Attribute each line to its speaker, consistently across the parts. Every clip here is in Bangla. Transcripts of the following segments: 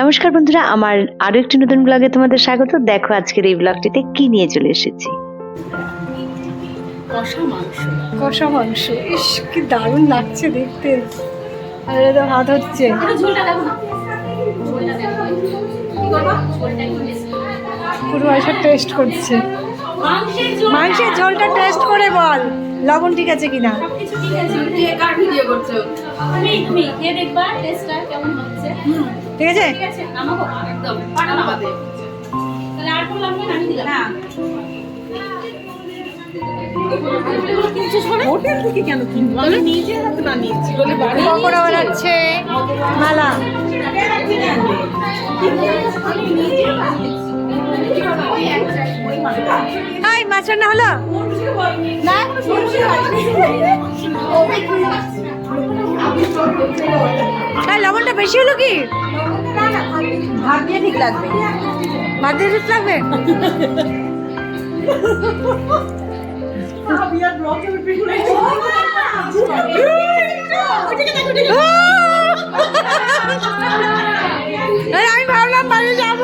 Speaker 1: নমস্কার বন্ধুরা আমার আরও একটি নতুন ব্লগে তোমাদের স্বাগত। দেখো আজকের এই ব্লগটিতে কি নিয়ে চলে এসেছি।
Speaker 2: কষা মাংস।
Speaker 3: কষা মাংস ইস কি দারুণ লাগছে দেখতে। আর এটা হাত হচ্ছে।
Speaker 2: ঝোলটা দেখো না? ঝোলটা দেখো। কি করবা? ঝোলটা একটু বেশি
Speaker 3: পুরো এসব টেস্ট করছে।
Speaker 2: মাংসের ঝোল
Speaker 3: ঝোলটা টেস্ট করে বল লবণ ঠিক আছে কিনা?
Speaker 2: সবকিছু ঠিক আছে। কে কার ভিডিও করছ? তুমি তুমি খেয়ে দেখবা? টেস্টটা কেমন হচ্ছে?
Speaker 3: ঠিক আছে?
Speaker 2: ঠিক আছে নামাবো? একদম পাটা নামাবে। তাহলে আর করলাম না আমি দিলাম। না। হোটেল থেকে কেন কিনবো? আমি নিজে হাতে বানিয়েছি। বলে বাড়ি
Speaker 3: পকোড়া বানাচ্ছে? মালা। হাই মাছ রান্না হলো? না হ্যাঁ লবণটা বেশি হলো কি? ভাত দিয়ে ঠিক লাগবে। ভাত দিয়ে ঠিক লাগবে? আরে আমি ভাবলাম বাড়ি যাব।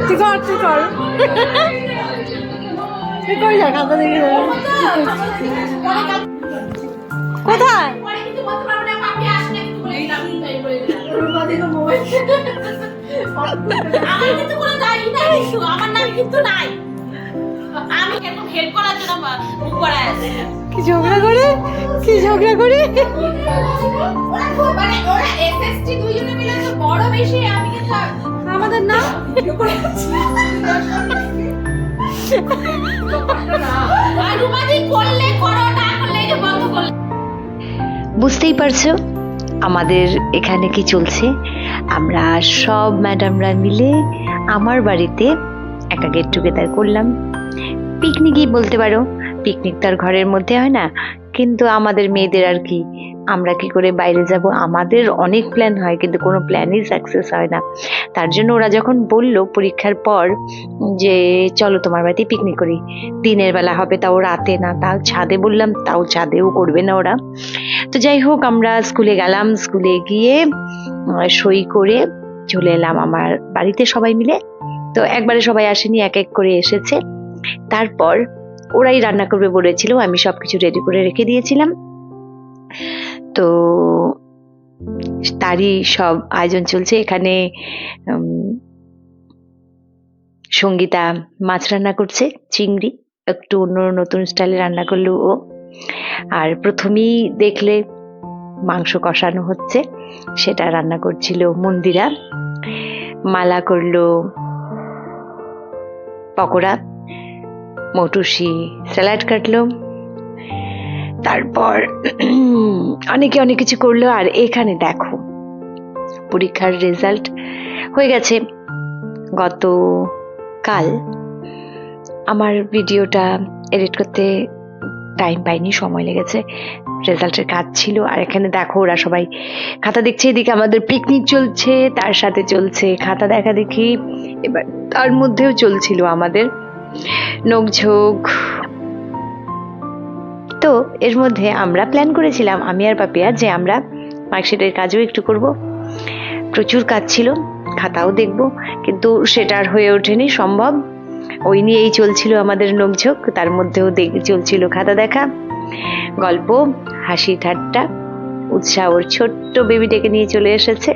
Speaker 3: তুই কর তুই কর তুই যা খাতা দেখে কোথায়
Speaker 2: দিলাম আমার কোনো দায়ী নাই কিছু আমার নাম কিন্তু নাই আমি হেল্প করার জন্য মুখ বাড়ায় আছে।
Speaker 3: কি ঝগড়া করে? কি ঝগড়া করে?
Speaker 2: মানে ওরা এসএসটি দুইজনে মিলে তো বড় বেশি আমি কিন্তু আমাদের না আর রুমাদি করলে করো না করলে এই যে বন্ধ করলে।
Speaker 1: বুঝতেই পারছ আমাদের এখানে কি চলছে? আমরা সব ম্যাডামরা মিলে আমার বাড়িতে একটা গেট টুগেদার করলাম। পিকনিকই বলতে পারো। পিকনিক তো আর ঘরের মধ্যে হয় না? কিন্তু আমাদের মেয়েদের আর কি? আমরা কি করে বাইরে যাব? আমাদের অনেক প্ল্যান হয়, কিন্তু কোনো প্ল্যানই সাকসেস হয় না। তার জন্য ওরা যখন বলল পরীক্ষার পর যে, চলো তোমার বাড়িতে পিকনিক করি। দিনের বেলা হবে তাও রাতে না, তাও ছাদে বললাম, তাও ছাদেও করবে না ওরা। তো যাই হোক, আমরা স্কুলে গেলাম। স্কুলে গিয়ে সই করে চলে এলাম আমার বাড়িতে সবাই মিলে। তো একবারে সবাই আসেনি, এক এক করে এসেছে। তারপর ওরাই রান্না করবে বলেছিল, আমি সব কিছু রেডি করে রেখে দিয়েছিলাম। তো তারই সব আয়োজন চলছে। এখানে সঙ্গীতা মাছ রান্না করছে, চিংড়ি, একটু অন্য নতুন স্টাইলে রান্না করল ও। আর প্রথমেই দেখলে মাংস কষানো হচ্ছে, সেটা রান্না করছিল মন্দিরা। মালা করল পকোড়া। মটুসি স্যালাড কাটলো। তারপর অনেকে অনেক কিছু করল, আর এখানে দেখো, পরীক্ষার রেজাল্ট হয়ে গেছে। গত কাল আমার ভিডিওটা এডিট করতে টাইম পাইনি, সময় লেগেছে। রেজাল্টের কাজ ছিল, আর এখানে দেখো ওরা সবাই খাতা দেখছে, এদিকে আমাদের পিকনিক চলছে, তার সাথে চলছে খাতা দেখা দেখি। এবার তার মধ্যেও চলছিল আমাদের। নোকঝোক তো এর মধ্যে আমরা প্ল্যান করেছিলাম, আমি আর পাপিয়া, যে আমরা মার্কশিটের কাজও একটু করব। প্রচুর কাজ ছিল, খাতাও দেখব, কিন্তু সেটা আর হয়ে ওঠেনি, সম্ভব। ওই নিয়েই চলছিল আমাদের নোকঝোক তার মধ্যেও চলছিল খাতা দেখা, গল্প, হাসি ঠাট্টা, উৎসাহ ওর ছোট্ট বেবিটাকে নিয়ে চলে এসেছে।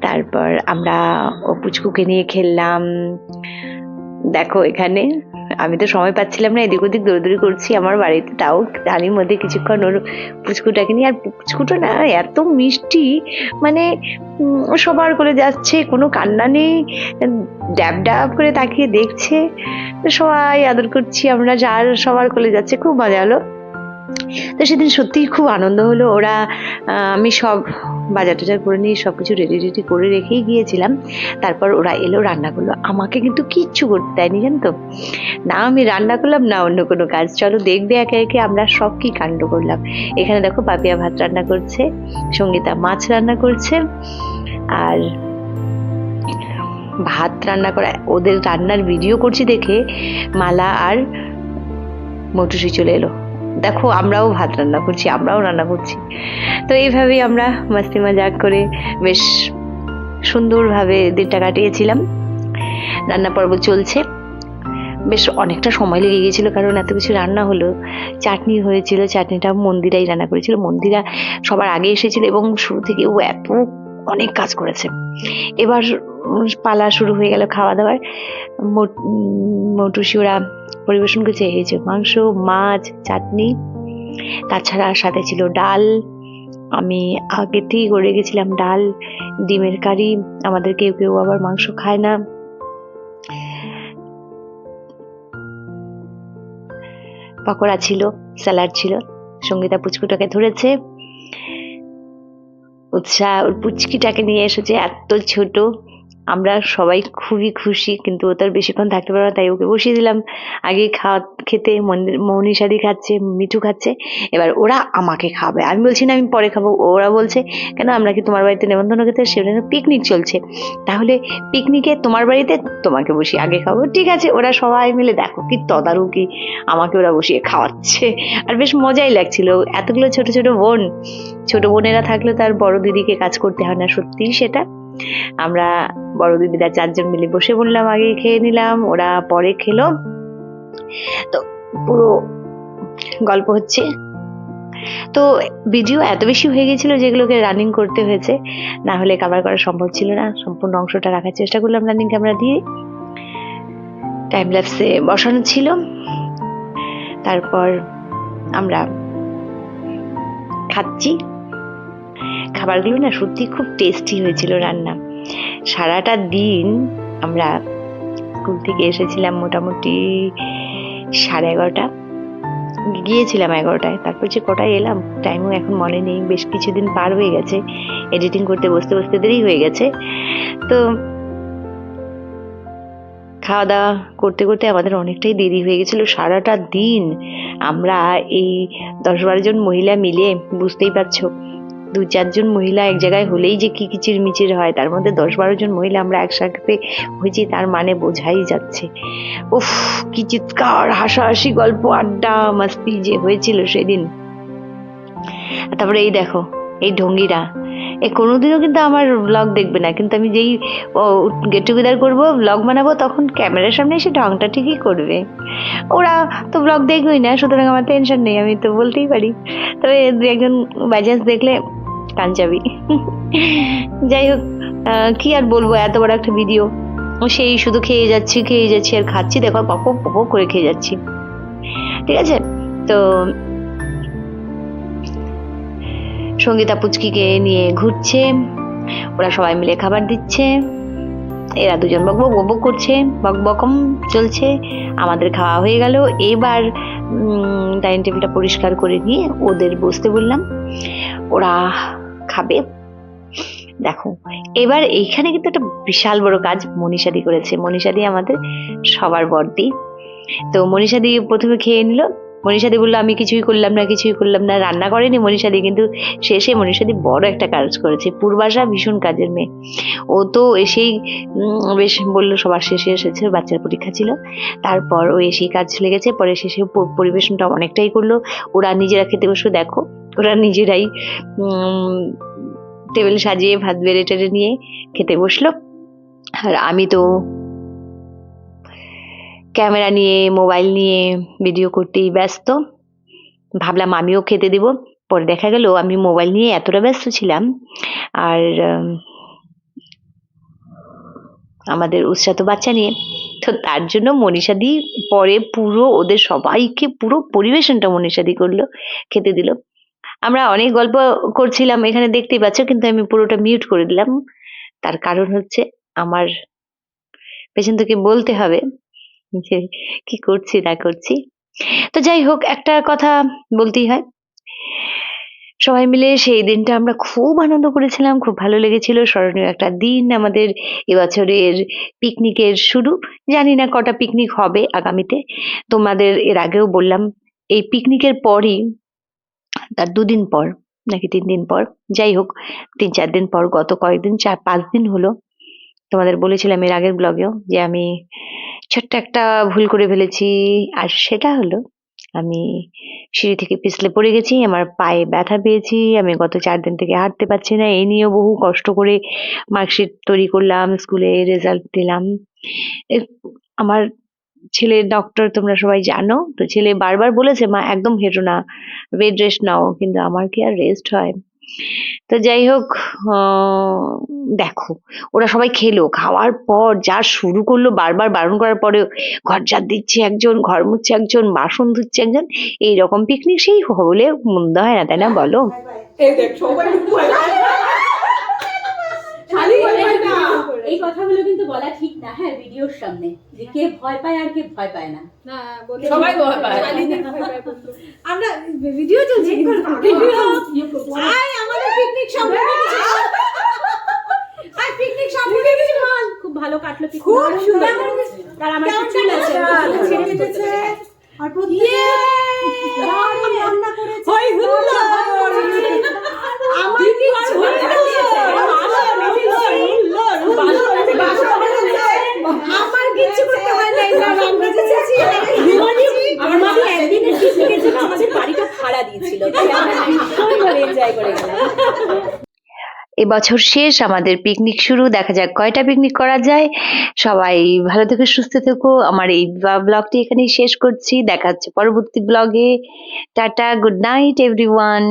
Speaker 1: তারপর আমরা ও পুচকুকে নিয়ে খেললাম দেখো এখানে আমি তো সময় পাচ্ছিলাম না, এদিক ওদিক দৌড়দৌড়ি করছি, আমার বাড়িতে তাও তারই মধ্যে কিছুক্ষণ ওর পুচকুটাকে নিয়ে, আর পুচকুটো না এত মিষ্টি মানে সবার করে যাচ্ছে, কোনো কান্না নেই, ড্যাব ড্যাব করে তাকিয়ে দেখছে, সবাই আদর করছি, আমরা যার সবার কোলে যাচ্ছে, খুব মজা হলো। তো সেদিন সত্যিই খুব আনন্দ হলো। ওরা আমি সব বাজার টাজার করে নিয়ে সব কিছু রেডি রেডি করে রেখেই গিয়েছিলাম। তারপর ওরা এলো, রান্না করল। আমাকে কিন্তু কিচ্ছু করতে দেয়নি, জানো তো? না আমি রান্না করলাম, না অন্য কোনো কাজ। চলো দেখবে একে একে আমরা সব কি কাণ্ড করলাম। এখানে দেখো পাপিয়া ভাত রান্না করছে, সঙ্গীতা মাছ রান্না করছে, আর ভাত রান্না করা, ওদের রান্নার ভিডিও করছি দেখে মালা আর মটুসি চলে এলো। দেখো, আমরাও ভাত রান্না করছি, আমরাও রান্না করছি। তো এইভাবেই আমরা মাস্তি মজাক করে বেশ সুন্দরভাবে দিনটা কাটিয়েছিলাম। রান্না পর্ব চলছে। বেশ অনেকটা সময় লেগে গিয়েছিল, কারণ এত কিছু রান্না হলো। চাটনি হয়েছিল, চাটনিটা মন্দিরাই রান্না করেছিল। মন্দিরা সবার আগে এসেছিল এবং শুরু থেকে ও এত অনেক কাজ করেছে। এবার পালা শুরু হয়ে গেল খাওয়া দাওয়ার মোট- মটুসি ওরা পরিবেশন করেছে, এই যে মাংস, মাছ, চাটনি। তাছাড়া সাথে ছিল ডাল। আমি আগে থেকেই করে গেছিলাম ডাল, ডিমের কারি। আমাদের কেউ কেউ আবার মাংস খায় না। পকোড়া ছিল, স্যালাড ছিল, সঙ্গীতা পুচকুটাকে ধরেছে। উৎসাহ পুচকিটাকে নিয়ে এসেছে, এত ছোট। আমরা সবাই খুবই খুশি, কিন্তু ও তার বেশিক্ষণ থাকতে পারবে না, তাই ওকে বসিয়ে দিলাম। আগে খাওয়া, খেতে, মন- মনীষাদি খাচ্ছে, মিঠু খাচ্ছে, এবার ওরা আমাকে খাবে। আমি বলছি, না, আমি পরে খাব। ওরা বলছে, কেন, আমরা কি তোমার বাড়িতে নেমন্তন্ন খেতে সেখানে পিকনিক চলছে। তাহলে পিকনিকে তোমার বাড়িতে তোমাকে বসিয়ে আগে খাব। ঠিক আছে, ওরা সবাই মিলে দেখো কি তদারকি আমাকে ওরা বসিয়ে খাওয়াচ্ছে। আর বেশ মজাই লাগছিল। এতগুলো ছোট ছোট বোন, ছোট বোনেরা থাকলে তার বড় দিদিকে কাজ করতে হয় না, সত্যিই সেটা। আমরা বড় দিদিরা চারজন মিলে বসে বললাম, আগে খেয়ে নিলাম, ওরা পরে খেলো। তো পুরো গল্প হচ্ছে। তো ভিডিও এত বেশি হয়ে গেছিল যেগুলোকে রানিং করতে হয়েছে, না হলে কাভার করা সম্ভব ছিল না। সম্পূর্ণ অংশটা রাখার চেষ্টা করলাম রানিং ক্যামেরা দিয়ে। টাইম ল্যাপসে বসানো ছিল। তারপর আমরা খাচ্ছি। খাবারগুলো না সত্যি খুব টেস্টি হয়েছিল রান্না। সারাটা দিন আমরা স্কুল থেকে এসেছিলাম মোটামুটি সাড়ে এগারোটা। গিয়েছিলাম এগারোটায়, তারপর যে কটায় এলাম টাইমও এখন মনে নেই, বেশ কিছুদিন পার হয়ে গেছে। এডিটিং করতে বসতে বসতে দেরি হয়ে গেছে। তো খাওয়া দাওয়া করতে করতে আমাদের অনেকটাই দেরি হয়ে গেছিল। সারাটা দিন আমরা এই দশ বারো জন মহিলা মিলে, বুঝতেই পারছ দু চারজন মহিলা এক জায়গায় হলেই যে কি কিচির মিচির হয়, তার মধ্যে দশ বারো জন মহিলা আমরা একসাথে হয়েছি, তার মানে বোঝাই যাচ্ছে। উফ, কি চিৎকার, হাসাহাসি গল্প, আড্ডা, মাস্তি যে হয়েছিল সেদিন। তারপরে এই দেখো এই ঢঙ্গিরা। এ কোনোদিনও কিন্তু আমার ব্লগ দেখবে না, কিন্তু আমি যেই গেট টুগেদার করব ব্লগ বানাবো, তখন ক্যামেরার সামনে এসে ঢংটা ঠিকই করবে। ওরা তো ব্লগ দেখবেই না, সুতরাং আমার টেনশন নেই, আমি তো বলতেই পারি। তবে দু একজন বাইচান্স দেখলে কাঞ্চাবি যাই হোক কি আর বলব, এত বড় একটা ভিডিও সেই শুধু খেয়ে যাচ্ছি খেয়ে যাচ্ছি, আর খাচ্ছি, দেখো পপ পপ করে খেয়ে যাচ্ছি। ঠিক আছে? তো সঙ্গীতা পুচকিকে নিয়ে ঘুরছে, ওরা সবাই মিলে খাবার দিচ্ছে, এরা দুজন বক বক করছে, বক বকম চলছে, আমাদের খাওয়া হয়ে গেল। এবার ডাইনিং টেবিলটা পরিষ্কার করে নিয়ে ওদের বসতে বললাম, ওরা খাবে। দেখো, এবার এইখানে কিন্তু একটা বিশাল বড় কাজ মনীষাদি করেছে। মনীষাদি আমাদের সবার বড়দি তো মনীষাদি প্রথমে খেয়ে নিল মনীষাদি বলল, আমি কিছুই করলাম না, কিছুই করলাম না, রান্না করেনি মনীষাদি, কিন্তু শেষে মনীষাদি বড় একটা কাজ করেছে। পূর্বাশা ভীষণ কাজের মেয়ে। ও তো এসেই বেশ বলল, সবার শেষে এসেছে, বাচ্চার পরীক্ষা ছিল। তারপর ও এসেই কাজ চলে গেছে পরে শেষে পরিবেশনটা অনেকটাই করল। ওরা নিজেরা খেতে বসে দেখো, ওরা নিজেরাই টেবিল সাজিয়ে ভাত বেড়ে টেড়ে নিয়ে খেতে বসল। আর আমি তো ক্যামেরা নিয়ে, মোবাইল নিয়ে ভিডিও করতেই ব্যস্ত। ভাবলাম আমিও খেতে দিব। পরে দেখা গেল, আমি মোবাইল নিয়ে এতটা ব্যস্ত ছিলাম। আর আমাদের উৎসাহ বাচ্চা নিয়ে। তো তার জন্য মনীষাদি পরে পুরো ওদের সবাইকে, পুরো পরিবেশনটা মনীষাদি করল, খেতে দিল। আমরা অনেক গল্প করছিলাম এখানে দেখতেই পাচ্ছ, কিন্তু আমি পুরোটা মিউট করে দিলাম। তার কারণ হচ্ছে আমার পেছন থেকে বলতে হবে যে কি করছি না করছি। তো যাই হোক, একটা কথা বলতেই হয়। সবাই মিলে সেই দিনটা আমরা খুব আনন্দ করেছিলাম, খুব ভালো লেগেছিল। স্মরণীয় একটা দিন আমাদের এবছরের পিকনিকের শুরু। জানি না কটা পিকনিক হবে আগামীতে। তোমাদের এর আগেও বললাম, এই পিকনিকের পরই, তার দুদিন পর, নাকি তিন দিন পর, যাই হোক, তিন চার দিন পর, গত কয়েকদিন, চার পাঁচ দিন হলো। তোমাদের বলেছিলাম এর আগের ব্লগেও যে আমি ছোট্ট একটা ভুল করে ফেলেছি। আর সেটা হলো, আমি সিঁড়ি থেকে পিছলে পড়ে গেছি, আমার পায়ে ব্যথা পেয়েছি, আমি গত চার দিন থেকে হাঁটতে পারছি না এই নিয়েও বহু কষ্ট করে মার্কশিট তৈরি করলাম, স্কুলে রেজাল্ট দিলাম। আমার ছেলে ডক্টর তোমরা সবাই জানো, তো ছেলে বারবার বলেছে, মা, একদম হেঁটো না, বেড রেস্ট নাও। কিন্তু আমার কি আর রেস্ট হয়? তো যাই হোক আহ, দেখো ওরা সবাই খেলো। খাওয়ার পর যা শুরু করল বারবার বারণ করার পরেও ঘর ঝাড় দিচ্ছে একজন ঘর মুচ্ছে একজন বাসন ধুচ্ছে একজন এইরকম পিকনিক সেই হলে মন্দ হয় না তাই না বলো?
Speaker 4: এই কথাগুলো কিন্তু বলা ঠিক না হ্যাঁ ভিডিওর সামনে যে কে ভয় পায় আর কে ভয় পায় না।
Speaker 2: সবাই ভয় পায়।
Speaker 3: আমরা ভিডিও চলছে আয় আমাদের পিকনিক সম্পর্কে কিছু আয় পিকনিক সম্পর্কে কিছু বল।
Speaker 4: খুব ভালো কাটলো কি
Speaker 3: খুব সুন্দর।
Speaker 4: তার আমার চুল আছে ছেড়ে দিতে
Speaker 3: আর প্রত্যেকে রান্না করেছে।
Speaker 2: হই হুল্লোড়।
Speaker 3: আমার হয়নি।
Speaker 1: এবছর শেষ আমাদের পিকনিক শুরু। দেখা যাক কয়টা পিকনিক করা যায়। সবাই ভালো থেকো, সুস্থ থেকো। আমার এই ব্লগটি এখানেই শেষ করছি। দেখা হচ্ছে পরবর্তী ব্লগে টাটা গুড নাইট এভরিওয়ান